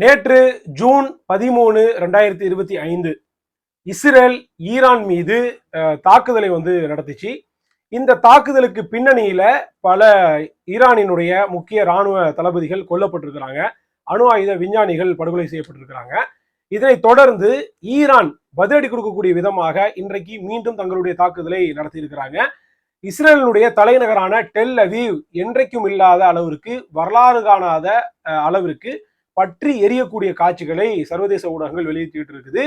நேற்று ஜூன் பதிமூணு ரெண்டாயிரத்தி இருபத்தி ஐந்து இஸ்ரேல் ஈரான் மீது தாக்குதலை வந்து நடத்துச்சு. இந்த தாக்குதலுக்கு பின்னணியில பல ஈரானினுடைய முக்கிய ராணுவ தளபதிகள் கொல்லப்பட்டிருக்கிறாங்க. அணு ஆயுத விஞ்ஞானிகள் படுகொலை செய்யப்பட்டிருக்கிறாங்க. இதனைத் தொடர்ந்து ஈரான் பதிலடி கொடுக்கக்கூடிய விதமாக இன்றைக்கு மீண்டும் தங்களுடைய தாக்குதலை நடத்தியிருக்கிறாங்க. இஸ்ரேலினுடைய தலைநகரான டெல் அவீவ் என்றைக்கும் இல்லாத அளவிற்கு வரலாறு காணாத அளவிற்கு பற்றி எரியக்கூடிய காட்சிகளை சர்வதேச ஊடகங்கள் வெளியிட்டு இருக்குது.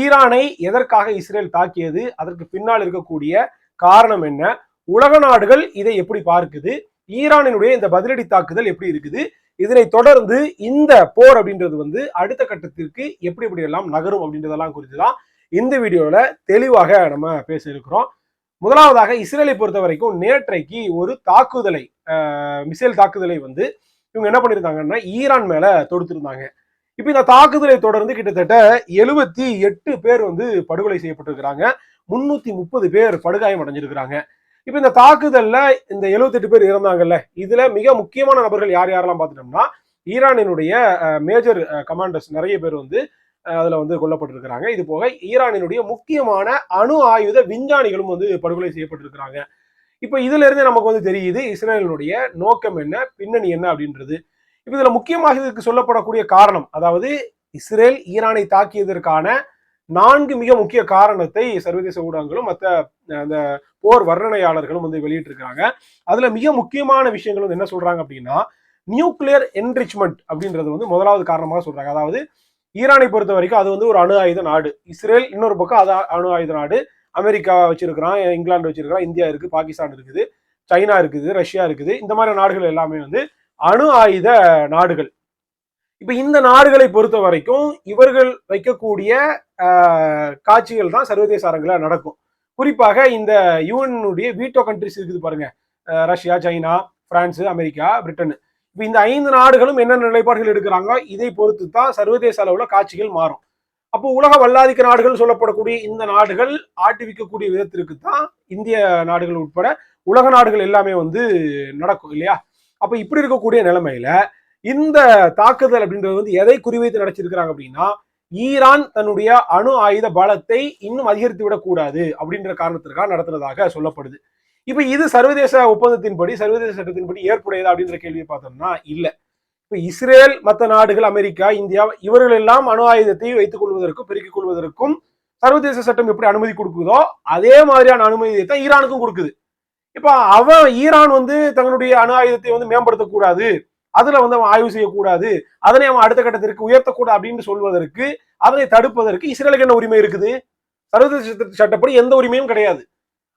ஈரானை எதற்காக இஸ்ரேல் தாக்கியது? அதற்கு பின்னால் இருக்கக்கூடிய காரணம் என்ன? உலக நாடுகள் இதை எப்படி பார்க்குது? ஈரானினுடைய இந்த பதிலடி தாக்குதல் எப்படி இருக்குது? இதனை தொடர்ந்து இந்த போர் அப்படின்றது வந்து அடுத்த கட்டத்திற்கு எப்படி எப்படி எல்லாம் நகரும் அப்படின்றதெல்லாம் குறித்து தான் இந்த வீடியோவில் தெளிவாக நம்ம பேச இருக்கிறோம். முதலாவதாக இஸ்ரேலை பொறுத்த வரைக்கும் நேற்றைக்கு ஒரு தாக்குதலை மிசைல் தாக்குதலை வந்து இவங்க என்ன பண்ணியிருந்தாங்கன்னா ஈரான் மேல தொடுத்திருந்தாங்க. இப்போ இந்த தாக்குதலை தொடர்ந்து கிட்டத்தட்ட எழுபத்தி எட்டு பேர் வந்து படுகொலை செய்யப்பட்டிருக்கிறாங்க. முன்னூத்தி முப்பது பேர் படுகாயம் அடைஞ்சிருக்கிறாங்க. இப்போ இந்த தாக்குதல்ல இந்த 78 பேர் இறந்தாங்கல்ல இதுல மிக முக்கியமான நபர்கள் யார் யாரெல்லாம் பார்த்துட்டோம்னா ஈரானினுடைய மேஜர் கமாண்டர்ஸ் நிறைய பேர் வந்து அதில் அதுல வந்து கொல்லப்பட்டிருக்கிறாங்க. இது போக ஈரானினுடைய முக்கியமான அணு ஆயுத விஞ்ஞானிகளும் வந்து படுகொலை செய்யப்பட்டிருக்கிறாங்க. இப்போ இதுல இருந்து நமக்கு வந்து தெரியுது இஸ்ரேலினுடைய நோக்கம் என்ன பின்னணி என்ன அப்படின்றது. இப்போ இதுல முக்கியமாக இதுக்கு சொல்லப்படக்கூடிய காரணம் அதாவது இஸ்ரேல் ஈரானை தாக்கியதற்கான நான்கு மிக முக்கிய காரணத்தை சர்வதேச ஊடகங்களும் மற்ற அந்த போர் வர்ணனையாளர்களும் வந்து வெளியிட்டிருக்கிறாங்க. அதுல மிக முக்கியமான விஷயங்கள் வந்து என்ன சொல்றாங்க அப்படின்னா நியூக்ளியர் என்ரிச்மெண்ட் அப்படின்றது வந்து முதலாவது காரணமாக சொல்றாங்க. அதாவது ஈரானை பொறுத்த வரைக்கும் அது வந்து ஒரு அணு ஆயுத நாடு. இஸ்ரேல் இன்னொரு பக்கம் அது அணு ஆயுத நாடு. அமெரிக்கா வச்சிருக்கிறான் இங்கிலாந்து வச்சிருக்கிறான் இந்தியா இருக்குது பாகிஸ்தான் இருக்குது சைனா இருக்குது ரஷ்யா இருக்குது. இந்த மாதிரி நாடுகள் எல்லாமே வந்து அணு ஆயுத நாடுகள். இப்போ இந்த நாடுகளை பொறுத்த வரைக்கும் இவர்கள் வைக்கக்கூடிய காட்சிகள் தான் சர்வதேச அரங்கில் நடக்கும். குறிப்பாக இந்த யூஎனுடைய வீட்டோ கண்ட்ரிஸ் இருக்குது பாருங்க. Russia China France America Britain. இப்போ இந்த ஐந்து நாடுகளும் என்னென்ன நிலைப்பாடுகள் எடுக்கிறாங்க? இதை பொறுத்து தான் சர்வதேச அளவில் காட்சிகள் மாறும். அப்போ உலக வல்லாதிக்க நாடுகள் சொல்லப்படக்கூடிய இந்த நாடுகள் ஆட்டுவிக்கக்கூடிய விதத்திற்கு தான் இந்திய நாடுகள் உட்பட உலக நாடுகள் எல்லாமே வந்து நடக்கும் இல்லையா? அப்போ இப்படி இருக்கக்கூடிய நிலைமையில இந்த தாக்குதல் அப்படின்றது வந்து எதை குறிவைத்து நடத்திருக்கிறாங்க அப்படின்னா ஈரான் தன்னுடைய அணு ஆயுத பலத்தை இன்னும் அதிகரித்து விடக்கூடாது அப்படின்ற காரணத்திற்காக நடத்துனதாக சொல்லப்படுது. இப்போ இது சர்வதேச ஒப்பந்தத்தின்படி சர்வதேச சட்டத்தின்படி ஏற்புடையதா அப்படின்ற கேள்வியை பார்த்தோம்னா இல்லை. இப்போ இஸ்ரேல் மற்ற நாடுகள் அமெரிக்கா இந்தியா இவர்கள் எல்லாம் அணு ஆயுதத்தை வைத்துக் கொள்வதற்கும் பெருக்கிக் கொள்வதற்கும் சர்வதேச சட்டம் எப்படி அனுமதி கொடுக்குதோ அதே மாதிரியான அனுமதியை தான் ஈரானுக்கும் கொடுக்குது. இப்போ அவன் ஈரான் வந்து தங்களுடைய அணு ஆயுதத்தை வந்து மேம்படுத்தக்கூடாது. அதுல வந்து அவன் ஆய்வு செய்யக்கூடாது. அதனை அவன் அடுத்த கட்டத்திற்கு உயர்த்தக்கூடாது அப்படின்னு சொல்வதற்கு அதனை தடுப்பதற்கு இஸ்ரேலுக்கு என்ன உரிமை இருக்குது? சர்வதேச சட்ட- சட்டப்படி எந்த உரிமையும் கிடையாது.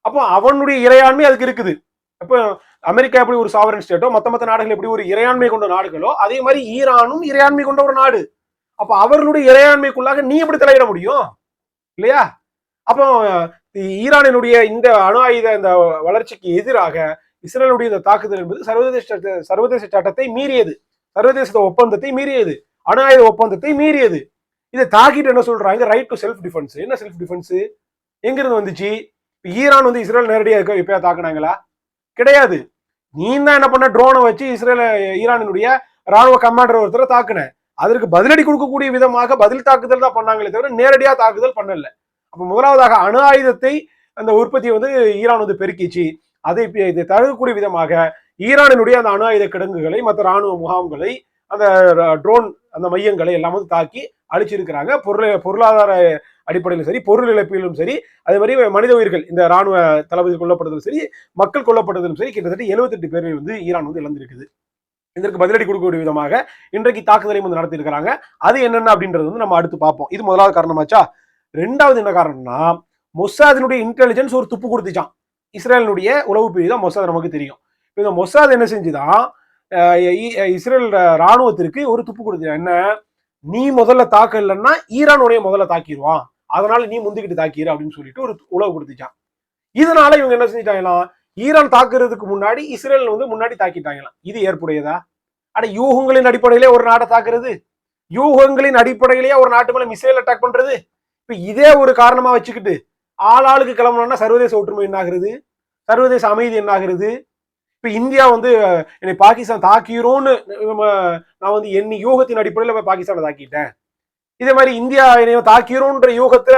அப்போ அவனுடைய இறையாண்மை அதுக்கு இருக்குது. அப்போ அமெரிக்கா எப்படி ஒரு சாவரன் ஸ்டேட்டோ மத்த மத்த நாடுகள் எப்படி ஒரு இறையாண்மை கொண்ட நாடுகளோ அதே மாதிரி ஈரானும் இறையாண்மை கொண்ட ஒரு நாடு. அப்போ அவர்களுடைய இறையாண்மைக்குள்ளாக நீ எப்படி தலையிட முடியும்? இல்லையா? அப்போ ஈரானினுடைய இந்த அணு ஆயுத இந்த வளர்ச்சிக்கு எதிராக இஸ்ரேலுடைய இந்த தாக்குதல் என்பது சர்வதேச சட்ட- சர்வதேச சட்டத்தை மீறியது. சர்வதேச ஒப்பந்தத்தை மீறியது. அணு ஆயுத ஒப்பந்தத்தை மீறியது. இதை தாக்கிட்டு என்ன சொல்றாங்க? ரைட் டு செல்ஃப் டிஃபென்ஸ் என்ன செல்ஃப் டிஃபென்ஸ் எங்கிருந்து வந்துச்சு? ஈரான் வந்து இஸ்ரேல் நேரடியாக இருக்க எப்பயா தாக்குனாங்களா? கிடையாது. நீ தான் என்ன பண்ண? ட்ரோனை வச்சு இஸ்ரேல ஈரானினுடைய ராணுவ கமாண்டர் ஒருத்தரை தாக்குன. அதற்கு பதிலடி கொடுக்கக்கூடிய விதமாக பதில் தாக்குதல் தான் பண்ணாங்களே தவிர நேரடியாக தாக்குதல் பண்ணல. அப்ப முதலாவதாக அணு ஆயுதத்தை அந்த உற்பத்தியை வந்து ஈரான் வந்து பெருக்கிச்சு. அதை இப்ப இதை தடுக்கக்கூடிய விதமாக ஈரானினுடைய அந்த அணு ஆயுத கிடங்குகளை மற்ற ராணுவ முகாம்களை அந்த ட்ரோன் அந்த மையங்களை எல்லாம் வந்து தாக்கி அழிச்சிருக்கிறாங்க. பொருள் பொருளாதார அடிப்படையிலும் சரி பொருள் இழப்பிலும் சரி அதே மாதிரி மனித உயிர்கள் இந்த ராணுவ தளபதி கொல்லப்பட்டதிலும் சரி மக்கள் கொல்லப்பட்டதிலும் சரி கிட்டத்தட்ட 78 பேரை வந்து ஈரான் வந்து இழந்திருக்குது. இதற்கு பதிலடி கொடுக்கக்கூடிய விதமாக இன்றைக்கு தாக்குதலையும் வந்து நடத்தியிருக்கிறாங்க. அது என்னென்ன அப்படின்றது வந்து நம்ம அடுத்து பார்ப்போம். இது முதலாவது காரணமாச்சா? ரெண்டாவது என்ன காரணம்னா மொசாதினுடைய இன்டெலிஜென்ஸ் ஒரு துப்பு கொடுத்துச்சான் இஸ்ரேலினுடைய உளவு பிரிவு தான் மொசாத் நமக்கு தெரியும். இப்போ இந்த மொசாத் என்ன செஞ்சுதான் இஸ்ரேல் ராணுவத்திற்கு ஒரு துப்பு கொடுத்துச்சான் என்ன? நீ முதல்ல தாக்கலன்னா ஈரானுடைய முதல்ல தாக்கிடுவான் அதனால நீ முந்திக்கிட்டு தாக்கிடு அப்படின்னு சொல்லிட்டு ஒரு உளவு கொடுத்துச்சான் இதனால இவங்க என்ன செஞ்சிட்டாங்களாம் ஈரான் தாக்குறதுக்கு முன்னாடி இஸ்ரேல் வந்து முன்னாடி தாக்கிட்டாங்களாம். இது ஏற்புடையதா? அட யூகங்களின் அடிப்படையிலே ஒரு நாட்டை தாக்குறது? யூகங்களின் அடிப்படையிலேயே ஒரு நாட்டு மேல மிசைல் அட்டாக் பண்றது? இப்ப இதே ஒரு காரணமா வச்சுக்கிட்டு ஆளாளுக்கு கிளம்பணும்னா சர்வதேச ஒற்றுமை என்ன ஆகுறது சர்வதேச அமைதி என்ன ஆகுறது இப்ப இந்தியா வந்து என்னை பாகிஸ்தான் தாக்கிறோன்னு நான் வந்து என் யூகத்தின் அடிப்படையில் பாகிஸ்தானை தாக்கிட்டேன். இதே மாதிரி இந்தியா என்னையும் தாக்கிரும்ன்ற யூகத்துல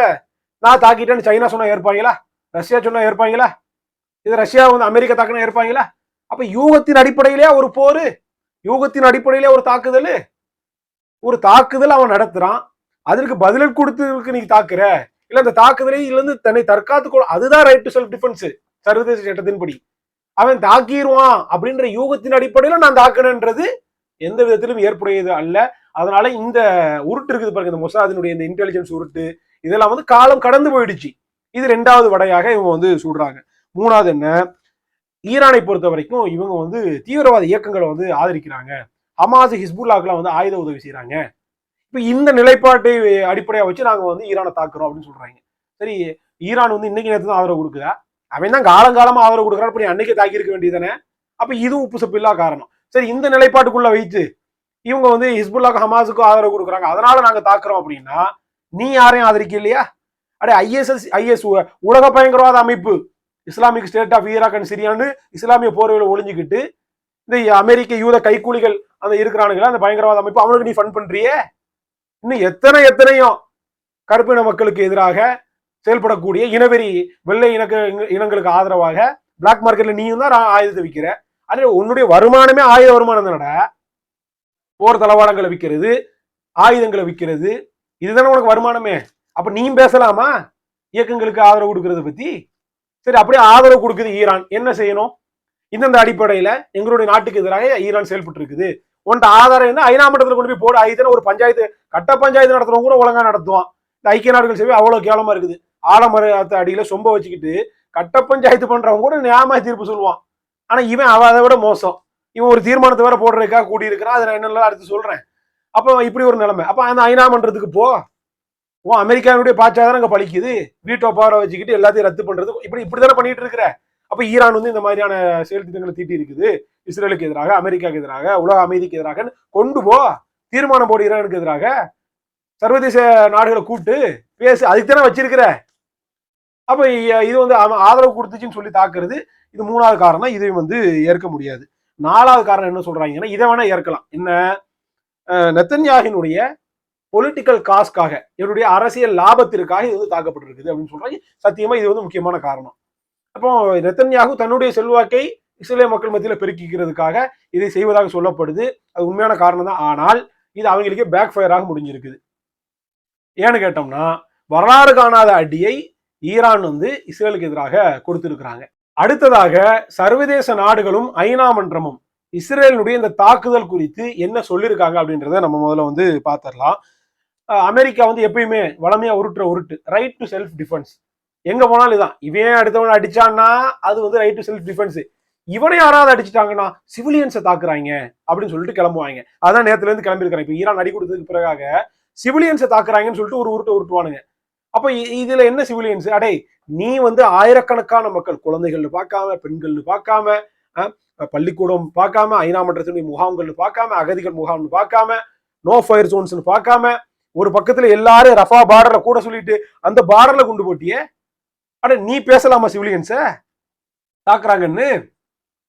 நான் தாக்கிட்டேன்னு சைனா சொன்னா ஏற்பாங்களா? ரஷ்யா சொன்னா ஏற்பாங்களா? இது ரஷ்யா வந்து அமெரிக்கா தாக்கினா ஏற்பாங்களா? அப்ப யூகத்தின் அடிப்படையிலே ஒரு போர் யூகத்தின் அடிப்படையிலே ஒரு தாக்குதல். ஒரு தாக்குதல் அவன் நடத்துறான். அதற்கு பதில் கொடுத்ததுக்கு நீ தாக்குற. இல்ல அந்த தாக்குதலை இருந்து தன்னை தற்காத்துக்கொள் அதுதான் ரைட் டு செல்ஃப் டிஃபென்ஸ் சர்வதேச சட்டத்தின்படி. அவன் தாக்கிடுவான் அப்படின்ற யூகத்தின் அடிப்படையில நான் தாக்குனேன்றது எந்த விதத்திலும் ஏற்புடையது அல்ல. அதனால இந்த உருட்டு இருக்குது பாருங்க இந்த மொசாதினுடைய இந்த இன்டெலிஜென்ஸ் உருட்டு இதெல்லாம் வந்து காலம் கடந்து போயிடுச்சு. இது ரெண்டாவது வடையாக இவங்க வந்து சொல்றாங்க. மூணாவது என்ன? ஈரானை பொறுத்த வரைக்கும் இவங்க வந்து தீவிரவாத இயக்கங்களை வந்து ஆதரிக்கிறாங்க. ஹமாஸ் ஹிஸ்புல்லாக்கெல்லாம் வந்து ஆயுத உதவி செய்கிறாங்க இப்போ இந்த நிலைப்பாட்டை அடிப்படையாக வச்சு நாங்கள் வந்து ஈரானை தாக்குறோம் அப்படின்னு சொல்கிறாங்க சரி ஈரான் வந்து இன்னைக்கு நேரத்து தான் ஆதரவு கொடுக்குதா? அவன் தான் காலங்காலமாக ஆதரவு கொடுக்குறான் அப்படி அன்னைக்கு தாக்கியிருக்க வேண்டியதானே அப்போ இதுவும் உப்பு சப்பு இல்லா காரணம். சரி இந்த நிலைப்பாட்டுக்குள்ளே வைத்து இவங்க வந்து ஹிஸ்புல்லாக்கு ஹமாஸுக்கும் ஆதரவு கொடுக்குறாங்க. அதனால நாங்கள் தாக்குறோம் அப்படின்னா நீ யாரையும் ஆதரிக்க இல்லையா அடே ஐஎஸ்எஸ் ஐஎஸ் உலக பயங்கரவாத அமைப்பு Islamic State of Iraq and சிரியான்னு இஸ்லாமிய போர்வையில் ஒளிஞ்சிக்கிட்டு இந்த அமெரிக்க யூத கைக்கூலிகள் அந்த இருக்கிறானுங்களா அந்த பயங்கரவாத அமைப்பு அவனுக்கு நீ ஃபண்ட் பண்றியே? இன்னும் எத்தனை எத்தனையும் கருப்பின மக்களுக்கு எதிராக செயல்படக்கூடிய இனவெறி வெள்ளை இனக்கு இனங்களுக்கு ஆதரவாக பிளாக் மார்க்கெட்ல நீயும் தான் ஆயுதத்தை விற்கிற அதே உன்னுடைய வருமானமே ஆயுத வருமானம் தானடா? போர் தளவாடங்களை விற்கிறது ஆயுதங்களை விற்கிறது இதுதானே உனக்கு வருமானமே? அப்ப நீயும் பேசலாமா? இயக்கங்களுக்கு ஆதரவு கொடுக்கறத பத்தி? சரி அப்படியே ஆதரவு கொடுக்குது ஈரான். என்ன செய்யணும்? இந்தந்த அடிப்படையில எங்களுடைய நாட்டுக்கு எதிராக ஈரான் செயல்பட்டு இருக்குது உன்ட்ட ஆதாரம் என்ன ஐநா மட்டத்தில் கொண்டு போய் போடு. ஐதன ஒரு பஞ்சாயத்து கட்ட பஞ்சாயத்து நடத்துறவங்க கூட ஒழுங்கா நடத்துவான். இந்த ஐக்கிய நாடுகள் சேவை அவ்வளோ கேவலமா இருக்குது. ஆலமரத்தை அடியில சொம்ப வச்சுக்கிட்டு கட்ட பஞ்சாயத்து பண்றவங்க கூட நியாயமா தீர்ப்பு சொல்லுவான். ஆனா இவன் அவ அதை விட மோசம். இவன் ஒரு தீர்மானத்தை வேற போடுறதுக்காக கூடி இருக்கிறான் அதை நான் என்னெல்லாம் அடுத்து சொல்றேன். அப்போ இப்படி ஒரு நிலைமை. அப்போ அந்த ஐநா மன்றத்துக்கு போ. ஓ அமெரிக்காவினுடைய பாச்சாதான் அங்கே பழிக்குது. வீட்டோ பவரை வச்சுக்கிட்டு எல்லாத்தையும் ரத்து பண்றது. இப்படி இப்படி தானே பண்ணிட்டு இருக்கிற. அப்போ ஈரான் வந்து இந்த மாதிரியான செயல் திட்டங்களை தீட்டி இருக்குது. இஸ்ரேலுக்கு எதிராக அமெரிக்காவுக்கு எதிராக உலக அமைதிக்கு எதிராக கொண்டு போ. தீர்மானம் போடு ஈரானுக்கு எதிராக. சர்வதேச நாடுகளை கூப்பிட்டு பேசு. அதுக்கு தானே வச்சிருக்கிற. அப்போ இது வந்து அவன் ஆதரவு கொடுத்துச்சுன்னு சொல்லி தாக்குறது. இது மூணாவது காரணம். இதையும் வந்து ஏற்க முடியாது. நாலாவது காரணம் என்ன சொல்றாங்கன்னா இதை வேணா ஏற்கலாம். என்ன? நெத்தன்யாகினுடைய பொலிட்டிக்கல் காஸ்க்காக இவருடைய அரசியல் லாபத்திற்காக இது வந்து தாக்கப்பட்டிருக்குது அப்படின்னு சொல்றாங்க. சத்தியமா இது வந்து முக்கியமான காரணம். அப்போ நெத்தன்யாகு தன்னுடைய செல்வாக்கை இஸ்ரேலிய மக்கள் மத்தியில பெருக்கிக்கிறதுக்காக இதை செய்வதாக சொல்லப்படுது. அது உண்மையான காரணம் தான். ஆனால் இது அவங்களுக்கே பேக் ஃபயராக முடிஞ்சிருக்குது. ஏன்னு கேட்டோம்னா வரலாறு காணாத அடியை ஈரான் வந்து இஸ்ரேலுக்கு எதிராக கொடுத்திருக்கிறாங்க. அடுத்ததாக சர்வதேச நாடுகளும் ஐநா மன்றமும் இஸ்ரேலுடைய இந்த தாக்குதல் குறித்து என்ன சொல்லியிருக்காங்க அப்படின்றத நம்ம முதல்ல வந்து பார்த்துடலாம். அமெரிக்கா வந்து எப்பயுமே வளமையா உருட்டுற உருட்டு ரைட் டு செல்ஃப் டிஃபென்ஸ் எங்க போனாலும் இதான். இவன் அடுத்தவன் அடிச்சான்னா அது வந்து ரைட் டு செல்ஃப் டிஃபென்ஸ் இவனை யாராவது அடிச்சிட்டாங்கன்னா சிவிலியன்ஸை தாக்குறாங்க அப்படின்னு சொல்லிட்டு கிளம்புவாங்க. அதான் நேரத்துல இருந்து கிளம்பியிருக்கிறேன். இப்ப ஈரான் அடி கொடுத்ததுக்கு பிறகாக சிவிலியன்ஸை தாக்குறாங்கன்னு சொல்லிட்டு ஒரு உருட்டு உருட்டுவானுங்க. அப்ப இதுல என்ன சிவிலியன்ஸ் அடே நீ வந்து ஆயிரக்கணக்கான மக்கள் குழந்தைகள்னு பார்க்காம பெண்கள்னு பார்க்காம பள்ளிக்கூடம் பார்க்காம ஐநா மன்றத்தினுடைய முகாம்கள்னு பார்க்காம அகதிகள் முகாம்னு பார்க்காம நோ ஃபயர் ஜோன்ஸ்னு பார்க்காம ஒரு பக்கத்துல எல்லாரும் ரஃபா பார்டர்ல கூட சொல்லிட்டு அந்த பார்டர்ல குண்டு போட்டியே? அட நீ பேசலாமா சிவிலியன்ஸ தாக்குறாங்கன்னு?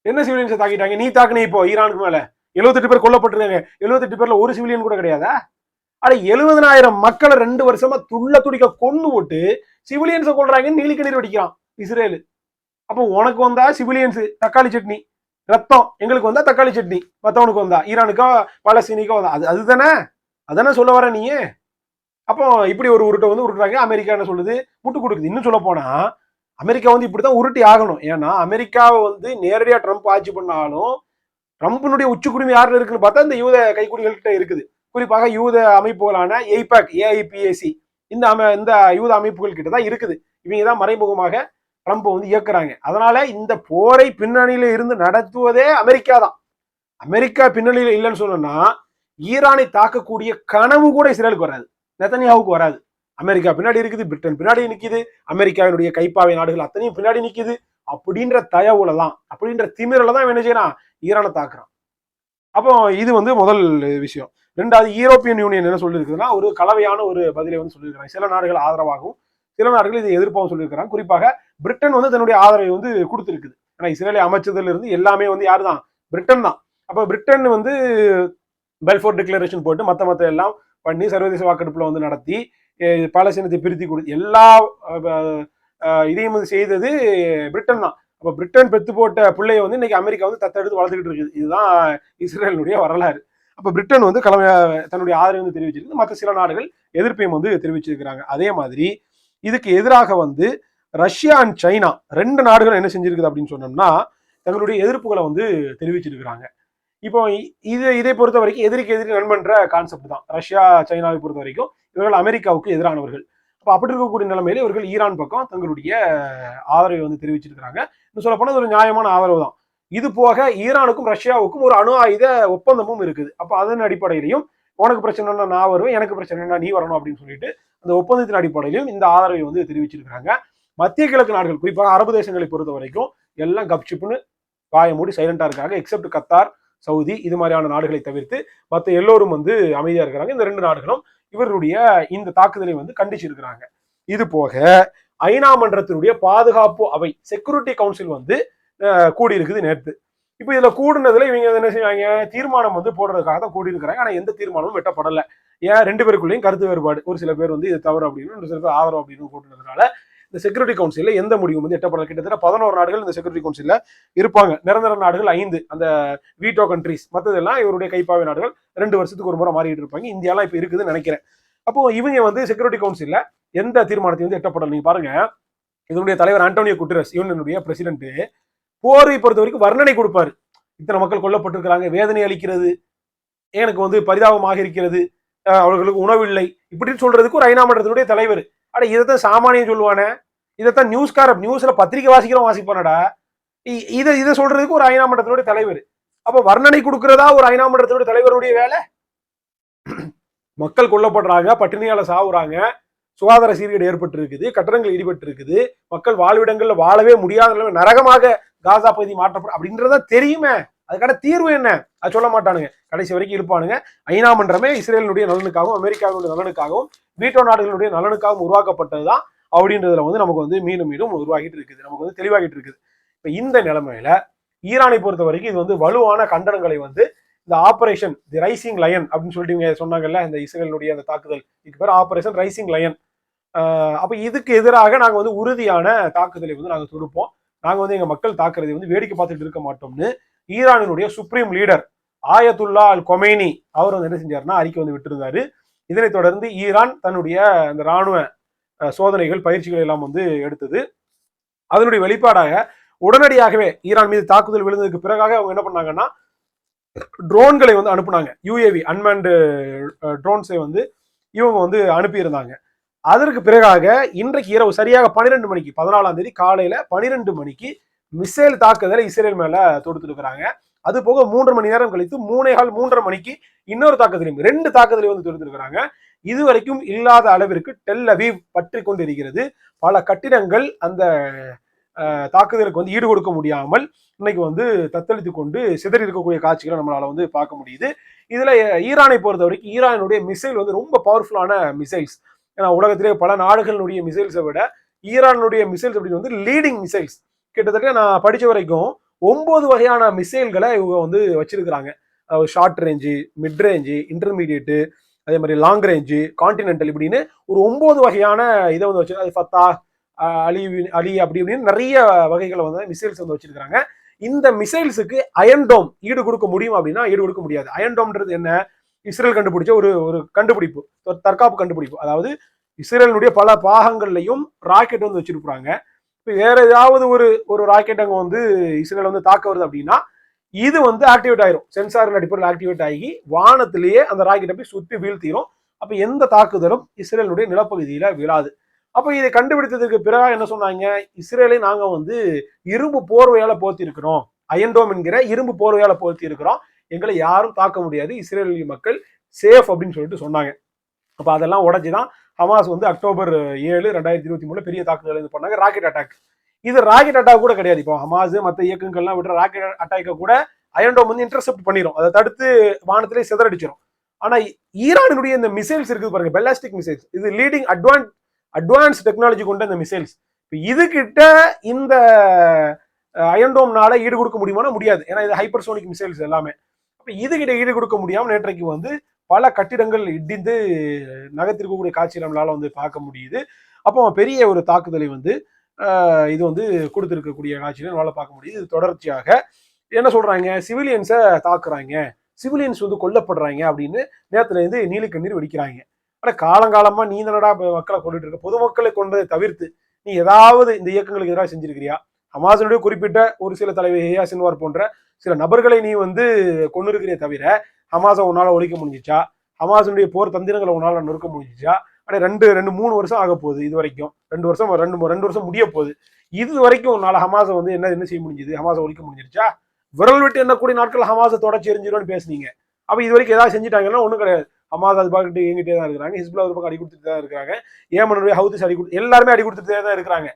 என்ன சிவிலியன்ஸை தாக்கிட்டாங்க? நீ தாக்குனே இப்போ ஈரானுக்கு மேல? 78 பேர் கொல்லப்பட்டிருக்காங்க. 78 பேர்ல ஒரு சிவிலியன் கூட கிடையாதா? அட எழுபதனாயிரம் மக்களை ரெண்டு வருஷமா துள்ள துடிக்க கொண்டு போட்டு சிவிலியன்ஸை கொள்றாங்கன்னு நீலி கண்ணீர் வெடிக்கிறான் இஸ்ரேல். அப்போ உனக்கு வந்தா சிவிலியன்ஸ் தக்காளி சட்னி ரத்தம். எங்களுக்கு வந்தா தக்காளி சட்னி மற்றவனுக்கு வந்தா. ஈரானுக்கோ பாலஸ்தீனிக்கோ வந்தா. அது அதுதானே? அதானே சொல்ல வர நீ? அப்போ இப்படி ஒரு உருட்டை வந்து உருட்டுறாங்க. அமெரிக்கா என்ன சொல்லுது? முட்டு கொடுக்குது. இன்னும் சொல்ல போனா அமெரிக்கா வந்து இப்படிதான் உருட்டி ஆகணும். ஏன்னா அமெரிக்காவை வந்து நேரடியா ட்ரம்ப் ஆட்சி பண்ணாலும் ட்ரம்ப்பினுடைய உச்சக்குடிமை யாருல இருக்குன்னு பார்த்தா இந்த யூத கைக்குடிகள்கிட்ட இருக்குது. குறிப்பாக யூத அமைப்புகளான எய்பேக் ஏஐபிஏசி இந்த அமை இந்த யூத அமைப்புகள் கிட்ட தான் இருக்குது. இவங்க தான் மறைமுகமாக ட்ரம்ப் வந்து இயக்குறாங்க. அதனால இந்த போரை பின்னணியில இருந்து நடத்துவதே அமெரிக்கா தான். அமெரிக்கா பின்னணியில இல்லைன்னு சொன்னோம்னா ஈரானை தாக்கக்கூடிய கனவு கூட இஸ்ரேலுக்கு வராது. நெத்தனியாவுக்கு வராது. அமெரிக்கா பின்னாடி இருக்குது பிரிட்டன் பின்னாடி நிற்கிது அமெரிக்காவினுடைய கைப்பாவை நாடுகள் அத்தனையும் பின்னாடி நிற்கிது அப்படின்ற தயவுல தான் அப்படின்ற திமிரில தான் என்ன செய்யணும் ஈரானை தாக்குறான். அப்போ இது வந்து முதல் விஷயம். ரெண்டாவது யூரோப்பியன் யூனியன் என்ன சொல்லியிருக்குதுன்னா ஒரு கலவையான ஒரு பதிலை வந்து சொல்லியிருக்கிறாங்க. சில நாடுகள் ஆதரவாகவும் சில நாடுகள் இதை எதிர்ப்பாகவும் சொல்லியிருக்கிறாங்க. குறிப்பாக பிரிட்டன் வந்து தன்னுடைய ஆதரவை வந்து கொடுத்துருக்குது. ஏன்னா இஸ்ரேலை அமைச்சதிலிருந்து எல்லாமே வந்து யார் தான் பிரிட்டன் தான். அப்போ பிரிட்டன் வந்து பெல்ஃபோர் டிக்ளரேஷன் போட்டு மற்ற மற்ற எல்லாம் பண்ணி சர்வதேச வாக்கெடுப்பில் வந்து நடத்தி அஹ் பாலஸ்தீனத்தை கொடு எல்லா இதையும் வந்து செய்தது பிரிட்டன் தான். அப்போ பிரிட்டன் பெத்து போட்ட பிள்ளைய வந்து இன்னைக்கு அமெரிக்கா வந்து தத்தெடுத்து வளர்த்துக்கிட்டு இருக்குது. இதுதான் இஸ்ரேலுடைய வரலாறு. அப்போ பிரிட்டன் வந்து கிளம்ப தன்னுடைய ஆதரவு வந்து தெரிவிச்சிருக்கு. மற்ற சில நாடுகள் எதிர்ப்பையும் வந்து தெரிவிச்சிருக்கிறாங்க. அதே மாதிரி இதுக்கு எதிராக வந்து ரஷ்யா அண்ட் சைனா ரெண்டு நாடுகள் என்ன செஞ்சிருக்குது அப்படின்னு சொன்னோம்னா தங்களுடைய எதிர்ப்புகளை வந்து தெரிவிச்சிருக்கிறாங்க. இப்போ இது இதை பொறுத்த வரைக்கும் எதிரிக்கு எதிரி நண்பன்ற கான்செப்ட் தான். ரஷ்யா சைனாவை பொறுத்த வரைக்கும் இவர்கள் அமெரிக்காவுக்கு எதிரானவர்கள். அப்போ அப்படி இருக்கக்கூடிய நிலைமையில இவர்கள் ஈரான் பக்கம் தங்களுடைய ஆதரவை வந்து தெரிவிச்சிருக்கிறாங்க. இன்னும் சொல்ல போனால் ஒரு நியாயமான ஆதரவு தான். இது போக ஈரானுக்கும் ரஷ்யாவுக்கும் ஒரு அணு ஆயுத ஒப்பந்தமும் இருக்குது. அப்போ அதன் அடிப்படையிலையும் உனக்கு பிரச்சனைனா நான் வருவேன் எனக்கு பிரச்சனைனா நீ வரணும் அப்படின்னு சொல்லிட்டு அந்த ஒப்பந்தத்தின் அடிப்படையிலும் இந்த ஆதரவை வந்து தெரிவிச்சிருக்கிறாங்க. மத்திய கிழக்கு நாடுகள் குறிப்பாக அரபு தேசங்களை பொறுத்த வரைக்கும் எல்லாம் கப்சிப்புன்னு வாய மூடி சைலண்டா இருக்காங்க. எக்ஸப்ட் கத்தார் சவுதி இது மாதிரியான நாடுகளை தவிர்த்து மற்ற எல்லோரும் வந்து அமைதியா இருக்கிறாங்க. இந்த ரெண்டு நாடுகளும் இவருடைய இந்த தாக்குதலை வந்து கண்டிச்சிருக்கிறாங்க. இது போக ஐநா மன்றத்தினுடைய பாதுகாப்பு அவை செக்யூரிட்டி கவுன்சில் வந்து கூடி இருக்குது நேற்று இப்போ இதில் கூடுனதுல இவங்க என்ன செய்வாங்க? தீர்மானம் வந்து போடுறதுக்காக தான் கூடி இருக்கிறாங்க எந்த தீர்மானமும் வெட்டப்படலை. ஏன்? ரெண்டு பேருக்குள்ளேயும் கருத்து வேறுபாடு. ஒரு சில பேர் வந்து இது தவறு அப்படின்னு ஒரு சில பேர் ஆதரவு அப்படின்னு கூட்டினதுனால இந்த செக்யூரிட்டி கவுன்சிலில் எந்த முடிவும் வந்து எட்டப்படல. கிட்டத்தட்ட பதினோரு நாடுகள் இந்த செக்யூரிட்டி கவுன்சிலில் இருப்பாங்க. நிரந்தர நாடுகள் ஐந்து. அந்த வீட்டோ கண்ட்ரிஸ் மற்றதெல்லாம் இவருடைய கைப்பாவை நாடுகள் ரெண்டு வருஷத்துக்கு ஒரு முறை மாறிட்டு இருப்பாங்க. இந்தியாலாம் இப்போ இருக்குதுன்னு நினைக்கிறேன். அப்போ இவங்க வந்து செக்யூரிட்டி கவுன்சிலில் எந்த தீர்மானத்தையும் வந்து எட்டப்படல நீங்க பாருங்க. இதனுடைய தலைவர் ஆண்டோனியோ குட்டரஸ் யூனியனுடைய பிரசிடென்ட்டு போரை பொறுத்த வரைக்கும் வர்ணனை கொடுப்பாரு. இத்தனை மக்கள் கொல்லப்பட்டிருக்கிறாங்க வேதனை அளிக்கிறது எனக்கு வந்து பரிதாபமாக இருக்கிறது அவர்களுக்கு உணவில்லை இப்படின்னு சொல்றதுக்கு ஒரு ஐநா மன்றத்தினுடைய தலைவர். ஆனா இதைத்தான் சாமானியம் சொல்லுவானே இதைத்தான் நியூஸ்கார நியூஸ்ல பத்திரிக்கை வாசிக்கிறோம் வாசிப்பானடா. இ- இதை இதை சொல்றதுக்கு ஒரு ஐநா மன்றத்தினுடைய தலைவர். அப்ப வர்ணனை கொடுக்கிறதா ஒரு ஐநா மன்றத்தினுடைய தலைவருடைய வேலை? மக்கள் கொல்லப்படுறாங்க பட்டினியால சாவுறாங்க சுகாதார சீர்கேடு ஏற்பட்டு இருக்குது கட்டணங்கள் ஈடுபட்டு இருக்குது மக்கள் வாழ்விடங்கள்ல வாழவே முடியாத நிலைமை நரகமாக காசா பகுதி மாற்றப்படும் அப்படின்றத தெரியுமே. அதுக்கான தீர்வு என்ன? அது சொல்ல மாட்டானுங்க. கடைசி வரைக்கும் இருப்பானுங்க. ஐநா மன்றமே இஸ்ரேலினுடைய நலனுக்காகவும் அமெரிக்காவினுடைய நலனுக்காகவும் வீட்டோ நாடுகளுடைய நலனுக்காகவும் உருவாக்கப்பட்டதுதான் அப்படின்றதுல வந்து நமக்கு வந்து மீண்டும் மீண்டும் உருவாகிட்டு இருக்குது. நமக்கு வந்து தெளிவாகிட்டு இருக்குது. இப்ப இந்த நிலைமையில ஈரானை பொறுத்த வரைக்கும் இது வந்து வலுவான கண்டனங்களை வந்து இந்த ஆபரேஷன் தி ரைசிங் லயன் அப்படின்னு சொல்லிட்டு இவங்க சொன்னாங்கல்ல இந்த இஸ்ரேலுடைய அந்த தாக்குதல். இதுக்கு பேர் ஆபரேஷன் ரைசிங் லயன் அப்ப இதுக்கு எதிராக நாங்க வந்து உறுதியான தாக்குதலை வந்து நாங்க தொடுப்போம். நாங்கள் வந்து எங்கள் மக்கள் தாக்குறதை வந்து வேடிக்கை பார்த்துட்டு இருக்க மாட்டோம்னு ஈரானினுடைய supreme leader Ayatollah Al Khamenei அவர் வந்து என்ன செஞ்சார்னா அறிக்கை வந்து விட்டிருந்தாரு. இதனைத் தொடர்ந்து ஈரான் தன்னுடைய அந்த ராணுவ சோதனைகள் பயிற்சிகள் எல்லாம் வந்து எடுத்தது. அதனுடைய வெளிப்பாடாக உடனடியாகவே ஈரான் மீது தாக்குதல் விழுந்ததுக்கு பிறகாக அவங்க என்ன பண்ணாங்கன்னா ட்ரோன்களை வந்து அனுப்புனாங்க. யூஏவி அன்மேண்டு ட்ரோன்ஸை வந்து இவங்க வந்து அனுப்பியிருந்தாங்க. அதற்கு பிறகாக இன்றைக்கு இரவு சரியாக பன்னிரெண்டு மணிக்கு பதினாலாம் தேதி காலையில பனிரெண்டு மணிக்கு மிசைல் தாக்குதலை இஸ்ரேல் மேல தொடுத்துருக்காங்க அது போக மூன்று மணி நேரம் கழித்து மூணே கால் மூன்றரை மணிக்கு இன்னொரு தாக்குதலையும் ரெண்டு தாக்குதலையும் வந்து தொடுத்திருக்கிறாங்க. இதுவரைக்கும் இல்லாத அளவிற்கு டெல் அவீவ் பற்றி கொண்டிருக்கிறது. பல கட்டிடங்கள் அந்த தாக்குதலுக்கு வந்து ஈடு கொடுக்க முடியாமல் இன்னைக்கு வந்து தத்தளித்து கொண்டு சிதறி இருக்கக்கூடிய காட்சிகளை நம்மளால வந்து பார்க்க முடியுது. இதுல ஈரானை பொறுத்த வரைக்கும் ஈரானுடைய மிசைல் வந்து ரொம்ப பவர்ஃபுல்லான மிசைல்ஸ் ஏன்னா உலகத்திலே பல நாடுகளுடைய மிசைல்ஸை விட ஈரானுடைய மிசைல்ஸ் அப்படின்னு வந்து லீடிங் மிசைல்ஸ் கிட்டத்தட்ட நான் படித்த வரைக்கும் ஒன்பது வகையான மிசைல்களை இவங்க வந்து வச்சிருக்கிறாங்க. Short range mid range intermediate அதே மாதிரி லாங் ரேஞ்சு கான்டினென்டல் இப்படின்னு ஒரு ஒம்பது வகையான இதை வந்து வச்சு அது ஃபத்தா அலி அலி அப்படி இப்படின்னு நிறைய வகைகளை வந்து மிசைல்ஸ் வந்து வச்சிருக்கிறாங்க. இந்த மிசைல்ஸுக்கு அயன்டோம் ஈடு கொடுக்க முடியும் அப்படின்னா ஈடு கொடுக்க முடியாது. அயன்டோம்ன்றது என்ன? இஸ்ரேல் கண்டுபிடிச்ச ஒரு ஒரு கண்டுபிடிப்பு ஒரு தற்காப்பு கண்டுபிடிப்பு. அதாவது இஸ்ரேலினுடைய பல பாகங்கள்லையும் ராக்கெட் வந்து வச்சிருப்பாங்க இப்போ வேற ஏதாவது ஒரு ஒரு ராக்கெட் அங்கே வந்து இஸ்ரேல் வந்து தாக்க வருது அப்படின்னா இது வந்து ஆக்டிவேட் ஆயிரும். சென்சாரின் அடிப்படையில் ஆக்டிவேட் ஆகி வானத்திலேயே அந்த ராக்கெட்டை போய் சுற்றி வீழ்த்திரும். அப்போ எந்த தாக்குதலும் இஸ்ரேலுடைய நிலப்பகுதியில் விழாது. அப்போ இதை கண்டுபிடித்ததுக்கு பிறகு என்ன சொன்னாங்க? இஸ்ரேலை நாங்கள் வந்து இரும்பு போர்வையால் போர்த்தி இருக்கிறோம் அயன்டோம் என்கிற இரும்பு போர்வையால் போர்த்தி இருக்கிறோம் எங்களை யாரும் தாக்க முடியாது. இஸ்ரேலிய மக்கள் சேஃப் அப்படின்னு சொல்லிட்டு சொன்னாங்க. அப்போ அதெல்லாம் உடஞ்சி தான் ஹமாஸ் வந்து அக்டோபர் ஏழு ரெண்டாயிரத்தி இருபத்தி மூணுல பெரிய தாக்குதல் இது பண்ணாங்க ராக்கெட் அட்டாக் இது ராக்கெட் அட்டாக் கூட கிடையாது. இப்போ ஹமாஸ் மற்ற இயக்கங்கள்லாம் விடுற ராக்கெட் அட்டாக்கை கூட அயன்டோம் வந்து இன்டர்செப்ட் பண்ணிடும் அதை தடுத்து வானத்திலே சிதறடிச்சிடும் ஆனால் ஈரானினுடைய இந்த மிசைல்ஸ் இருக்குது பாருங்க பெல்லாஸ்டிக் மிசைல்ஸ் இது லீடிங் அட்வான்ஸ் அட்வான்ஸ் டெக்னாலஜி கொண்ட இந்த மிசைல்ஸ் இப்போ இதுகிட்ட இந்த அயன்டோம்னால ஈடு கொடுக்க முடியுமானா முடியாது. ஏன்னா இது ஹைப்பர்சோனிக் மிசைல்ஸ் எல்லாமே. அப்போ இதுகிட்ட ஈடு கொடுக்க முடியாமல் நேற்றைக்கு வந்து பல கட்டிடங்கள் இடிந்து நகர்த்திருக்கக்கூடிய காட்சி நம்மளால வந்து பார்க்க முடியுது. அப்போ பெரிய ஒரு தாக்குதலை வந்து இது வந்து கொடுத்துருக்கக்கூடிய காட்சிகளை நம்மளால பார்க்க முடியுது. இது தொடர்ச்சியாக என்ன சொல்றாங்க? சிவிலியன்ஸை தாக்குறாங்க. சிவிலியன்ஸ் வந்து கொல்லப்படுறாங்க அப்படின்னு நேத்துல இருந்து நீலி கண்ணீர் வெடிக்கிறாங்க. ஆனால் காலங்காலமாக நீ தானடா மக்களை கொண்டுட்டு இருக்க? பொதுமக்களை கொண்டதை தவிர்த்து நீ ஏதாவது இந்த இயக்கங்களுக்கு எதிராக செஞ்சிருக்கிறியா? ஹமாசனுடைய குறிப்பிட்ட ஒரு சில தலைவர் ஹேயா சின்வார் போன்ற சில நபர்களை நீ வந்து கொண்டிருக்கிறே தவிர ஹமாஸை உன்னால் ஒழிக்க முடிஞ்சிச்சா? ஹமாஸனுடைய போர் தந்திரங்களை உன்னால் நொறுக்க முடிஞ்சிச்சா? அப்படியே ரெண்டு ரெண்டு மூணு வருஷம் ஆக போகுது இது வரைக்கும். ரெண்டு வருஷம் ரெண்டு ரெண்டு வருஷம் முடிய போகுது. இது வரைக்கும் உன்னால் ஹமாஸை வந்து என்ன என்ன செய்ய முடிஞ்சுது? ஹமாஸை ஒழிக்க முடிஞ்சிருச்சா? விரல் விட்டு எண்ணக்கூடிய நாட்கள் ஹமாஸை தொடச்சி எரிஞ்சிரும்னு பேசுனீங்க. அப்போ இது வரைக்கும் ஏதாவது செஞ்சுட்டாங்கன்னா ஒன்றும் கிடையாது. ஹமாஸ் அது பார்க்கிட்டு எங்கிட்டே தான் இருக்கிறாங்க. ஹிஸ்புல்லா ஒரு பக்கம் அடி கொடுத்துட்டு தான் இருக்கிறாங்க. ஏமனுடைய ஹவுதிஸ் அடி கொடுத்து எல்லாருமே அடி கொடுத்துட்டே தான் இருக்கிறாங்க.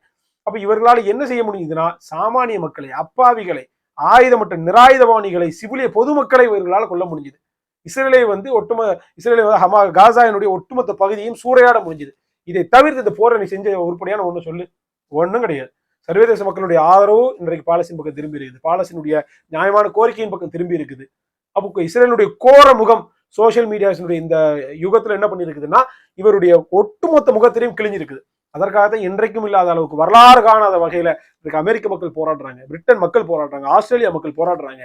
அப்ப இவர்களால் என்ன செய்ய முடியுதுன்னா சாமானிய மக்களை அப்பாவிகளை ஆயுதமற்ற நிராயுதவாணிகளை சிவிலிய பொதுமக்களை இவர்களால் கொல்ல முடிஞ்சுது. இஸ்ரேலை வந்து ஒட்டுமொ இஸ்ரேலை வந்து ஹமா காசாயினுடைய ஒட்டுமொத்த பகுதியும் சூறையாட முடிஞ்சுது. இதை தவிர்த்து இந்த போரை நீ செஞ்ச உருப்படியான ஒன்று சொல்லு. ஒன்றும் கிடையாது. சர்வதேச மக்களுடைய ஆதரவு இன்றைக்கு பாலஸ்தீன் பக்கம் திரும்பி இருக்குது. பாலஸ்தீனுடைய நியாயமான கோரிக்கையின் பக்கம் திரும்பி இருக்குது. அப்போ இஸ்ரேலுடைய கோர முகம் சோஷியல் மீடியாஸினுடைய இந்த யுகத்தில் என்ன பண்ணியிருக்குதுன்னா இவருடைய ஒட்டுமொத்த முகத்திலையும் கிழிஞ்சிருக்குது. அதற்காக தான் என்றைக்கும் இல்லாத அளவுக்கு வரலாறு காணாத வகையில இதுக்கு அமெரிக்க மக்கள் போராடுறாங்க பிரிட்டன் மக்கள் போராடுறாங்க ஆஸ்திரேலியா மக்கள் போராடுறாங்க.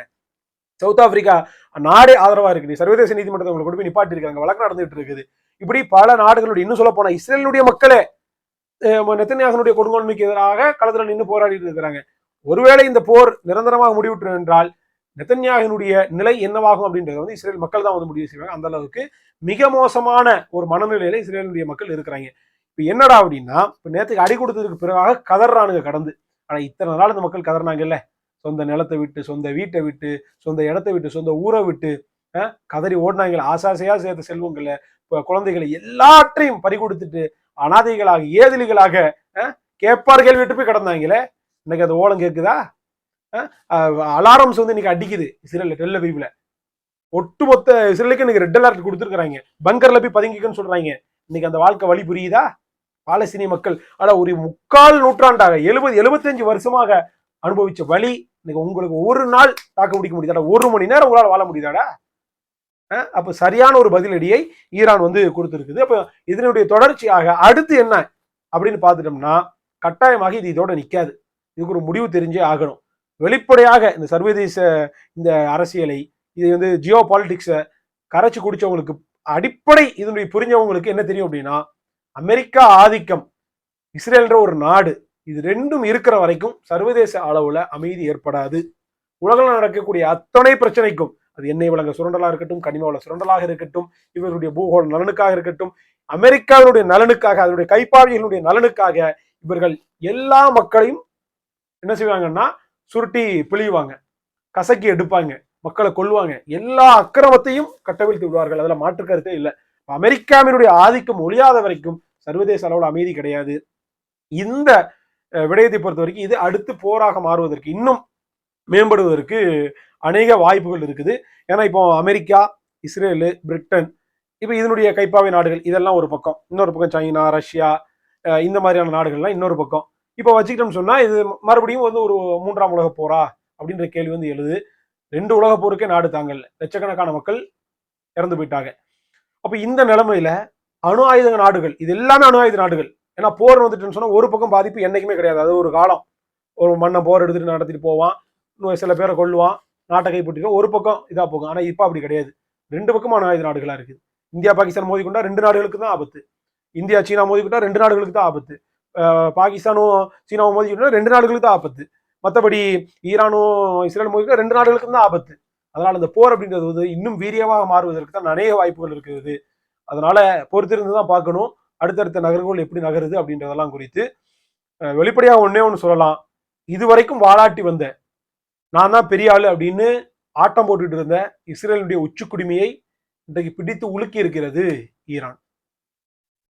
சவுத் ஆப்பிரிக்கா நாடே ஆதரவா இருக்கு. நீ சர்வதேச நீதிமன்றத்தை உங்களை கொண்டு போய் நிப்பாட்டி இருக்காங்க வழக்கு நடந்துட்டு இருக்குது. இப்படி பல நாடுகளுடைய இன்னும் சொல்ல போனா இஸ்ரேலுடைய மக்களே நெத்தன்யாகனுடைய கொடுங்கோன்மைக்கு எதிராக களத்துல நின்று போராடிட்டு இருக்கிறாங்க. ஒருவேளை இந்த போர் நிரந்தரமாக முடிவுற்று என்றால் நெத்தன்யாகனுடைய நிலை என்னவாகும் அப்படின்றத வந்து இஸ்ரேல் மக்கள் தான் வந்து முடிவு செய்வாங்க. அந்த அளவுக்கு மிக மோசமான ஒரு மனநிலையில இஸ்ரேலுடைய மக்கள் இருக்கிறாங்க. இப்போ என்னடா அப்படின்னா இப்போ நேற்றுக்கு அடி கொடுத்ததுக்கு பிறகாக கதறானுங்க கடந்து. ஆனால் இத்தனை நாள் இந்த மக்கள் கதறினாங்கல்ல? சொந்த நிலத்தை விட்டு சொந்த வீட்டை விட்டு சொந்த இடத்தை விட்டு சொந்த ஊரை விட்டு கதறி ஓடினாங்களே ஆசாசையாக சேர்த்த செல்வங்களை இப்போ குழந்தைகளை எல்லாற்றையும் பறி கொடுத்துட்டு அனாதைகளாக ஏதிலிகளாக கேட்பார் கேள்வி விட்டு போய் கிடந்தாங்களே இன்னைக்கு அது ஓலம் கேட்குதா அலாரம்ஸ் வந்து இன்னைக்கு அடிக்குது இஸ்ரேல் டெல் அபீப்ல ஒட்டுமொத்த இஸ்ரேலுக்கு இன்னைக்கு ரெட் அலர்ட் கொடுத்துருக்குறாங்க. பங்கர்ல போய் பதுங்கிக்கன்னு சொல்றாங்க. இன்னைக்கு அந்த வாழ்க்கை வழி புரியுதா? பாலஸ்தீனிய மக்கள் ஆனா ஒரு முக்கால் நூற்றாண்டாக எழுபது எழுபத்தஞ்சு வருஷமாக அனுபவிச்ச வழி இன்னைக்கு உங்களுக்கு ஒரு நாள் தாக்கு பிடிக்க முடியுதாடா ஒரு மணி நேரம் உங்களால் வாழ முடியுதாடா? அப்போ சரியான ஒரு பதிலடியை ஈரான் வந்து கொடுத்துருக்குது. அப்போ இதனுடைய தொடர்ச்சியாக அடுத்து என்ன அப்படின்னு பார்த்துட்டோம்னா கட்டாயமாக இது இதோட நிற்காது இதுக்கு ஒரு முடிவு தெரிஞ்சே ஆகணும். வெளிப்படையாக இந்த சர்வதேச இந்த அரசியலை இது வந்து ஜியோ பாலிட்டிக்ஸை கரைச்சி குடிச்சவங்களுக்கு அடிப்படை இதனுடைய புரிஞ்சவங்களுக்கு என்ன தெரியும் அப்படின்னா அமெரிக்கா ஆதிக்கம் இஸ்ரேல்ன்ற ஒரு நாடு இது ரெண்டும் இருக்கிற வரைக்கும் சர்வதேச அளவுல அமைதி ஏற்படாது. உலகில் நடக்கக்கூடிய அத்தனை பிரச்சனைக்கும் அது எண்ணெய் வளங்க சுரண்டலா இருக்கட்டும் கனிம வள சுரண்டலாக இருக்கட்டும் இவருடைய பூகோள நலனுக்காக இருக்கட்டும் அமெரிக்காவினுடைய நலனுக்காக அதனுடைய கைப்பாவிகளுடைய நலனுக்காக இவர்கள் எல்லா மக்களையும் என்ன செய்வாங்கன்னா சுருட்டி பிழிவாங்க கசக்கி எடுப்பாங்க மக்களை கொல்லுவாங்க. எல்லா அக்கிரமத்தையும் கட்டவிழ்த்து விடுவார்கள். அதுல மாற்று கருத்தே இல்லை. அமெரிக்காவினுடைய ஆதிக்கம் ஒழியாத வரைக்கும் சர்வதேச அளவில் அமைதி கிடையாது. இந்த விடயத்தை பொறுத்த வரைக்கும் இது அடுத்து போராக மாறுவதற்கு இன்னும் மேம்படுவதற்கு அநேக வாய்ப்புகள் இருக்குது. ஏன்னா இப்போ அமெரிக்கா இஸ்ரேலு பிரிட்டன் இப்போ இதனுடைய கைப்பாவை நாடுகள் இதெல்லாம் ஒரு பக்கம். இன்னொரு பக்கம் சைனா ரஷ்யா இந்த மாதிரியான நாடுகள்லாம் இன்னொரு பக்கம். இப்போ வச்சுக்கிட்டோம்னு சொன்னால் இது மறுபடியும் வந்து ஒரு மூன்றாம் உலக போரா அப்படின்ற கேள்வி வந்து எழுது. ரெண்டு உலக போருக்கே நாடு தாங்கல் லட்சக்கணக்கான மக்கள் இறந்து போயிட்டாங்க. அப்ப இந்த நிலைமையில அணு ஆயுத நாடுகள் இது எல்லாமே அணு ஆயுத நாடுகள். ஏன்னா போர் வந்துட்டுன்னு சொன்னா ஒரு பக்கம் பாதிப்பு என்றைக்குமே கிடையாது. அது ஒரு காலம். ஒரு மண்ணை போர் எடுத்துட்டு நடத்திட்டு போவான். சில பேரை கொல்லுவான். நாட்டை கைப்பற்றிட்டு ஒரு பக்கம் இதா போகும். ஆனா இப்ப அப்படி கிடையாது. ரெண்டு பக்கம் அணு ஆயுத நாடுகளா இருக்குது. இந்தியா பாகிஸ்தான் மோதிக்கொண்டா ரெண்டு நாடுகளுக்கு தான் ஆபத்து. இந்தியா சீனா மோதிக்கிட்டா ரெண்டு நாடுகளுக்கு தான் ஆபத்து. பாகிஸ்தானும் சீனாவும் மோதிக்கிட்டா ரெண்டு நாடுகளுக்கு தான் ஆபத்து. மற்றபடி ஈரானும் இஸ்ரேலும் மோதிக்கிட்டா ரெண்டு நாடுகளுக்கு தான் ஆபத்து. அதனால இந்த போர் அப்படின்றது வந்து இன்னும் வீரியமாக மாறுவதற்கு தான் நிறைய வாய்ப்புகள் இருக்கிறது. அதனால பொறுத்திருந்து தான் பார்க்கணும். அடுத்தடுத்த நகரங்கள் எப்படி நகருது அப்படின்றதெல்லாம் குறித்து வெளிப்படையாக ஒன்றே ஒன்று சொல்லலாம். இதுவரைக்கும் வாலாட்டி வந்த நான் தான் பெரிய ஆள் அப்படின்னு ஆட்டம் போட்டுட்டு இருந்த இஸ்ரேலுடைய உச்சி குடிமையை இன்றைக்கு பிடித்து உலுக்கி இருக்கிறது ஈரான்.